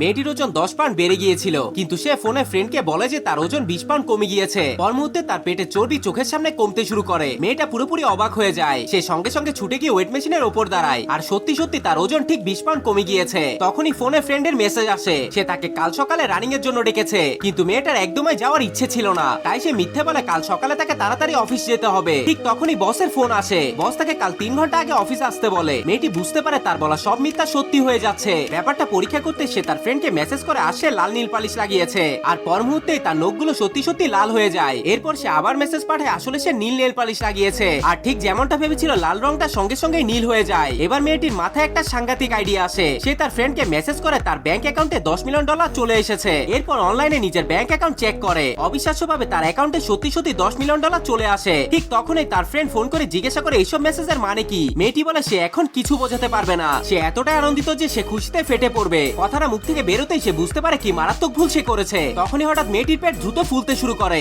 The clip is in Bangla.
মেয়েটির ওজন দশ পাউন্ড বেড়ে গিয়েছিল, কিন্তু সে ফোনে ফ্রেন্ডকে বলে যে তার ওজন বিশ পাউন্ড কমে গিয়েছে। পর মুহূর্তে তার পেটে চর্বি চোখের সামনে কমতে শুরু করে। মেয়েটা পুরোপুরি অবাক হয়ে যায়। সে সঙ্গে সঙ্গে ছুটে গিয়ে ওয়েট মেশিনের ওপর দাঁড়ায়। আর সত্যি সত্যি তার ওজন ঠিক বিশ পাউন্ড কমে গিয়েছে। তখনই ফোনে ফ্রেন্ডের মেসেজ আসে। সে তাকে কাল সকালে রানিং এর জন্য ডেকেছে। কিন্তু মেয়েটার একদমই যাওয়ার ইচ্ছে ছিল না। তাই সে মিথ্যে বলে কাল সকালে তাকে তাড়াতাড়ি অফিস যেতে হবে। ঠিক তখনই বসের ফোন আসে। বস তাকে কাল তিন ঘণ্টা আগে অফিস আসতে বলে। মেয়েটি বুঝতে পারে তার বলা সব মিথ্যা সত্যি হয়ে যাচ্ছে। ব্যাপারটা পরীক্ষা করতে সে তার ফ্রেন্ডকে মেসেজ করে আসে লাল নীল পালিশ লাগিয়েছে। আর পর মুহূর্তেই তার নখগুলো সত্যি সত্যি লাল হয়ে যায়। এরপর সে আবার মেসেজ পাঠায়, আসলে সে নীল নেল পালিশ লাগিয়েছে। আর ঠিক যেমনটা ভেবেছিল, লাল রংটা সঙ্গে সঙ্গে নীল হয়ে যায়। এবার মেয়েটির মাথায় একটা সাংঘাতিক আইডিয়া আসে। সে তার ফ্রেন্ডকে মেসেজ করে তার ব্যাংক অ্যাকাউন্টে দশ মিলিয়ন ডলার চলে এসেছে। এরপর অনলাইনে নিজের ব্যাংক অ্যাকাউন্ট চেক করে। অবিশ্বাস্যভাবে তার অ্যাকাউন্টে সত্যি সত্যি দশ মিলিয়ন ডলার চলে আসে। ঠিক তখনই তার ফ্রেন্ড ফোন করে জিজ্ঞাসা করে, এইসব মেসেজের মানে কি? মেয়েটি বলে, সে এখন কিছু বোঝাতে পারবে না। সে এতটাই আনন্দিত যে সে খুশিতে ফেটে পড়বে। কথাটা মুখ থেকে বেরোতেই সে বুঝতে পারে কি মারাত্মক ভুল সে করেছে। তখনই হঠাৎ মেয়েটির পেট দ্রুত ফুলতে শুরু করে।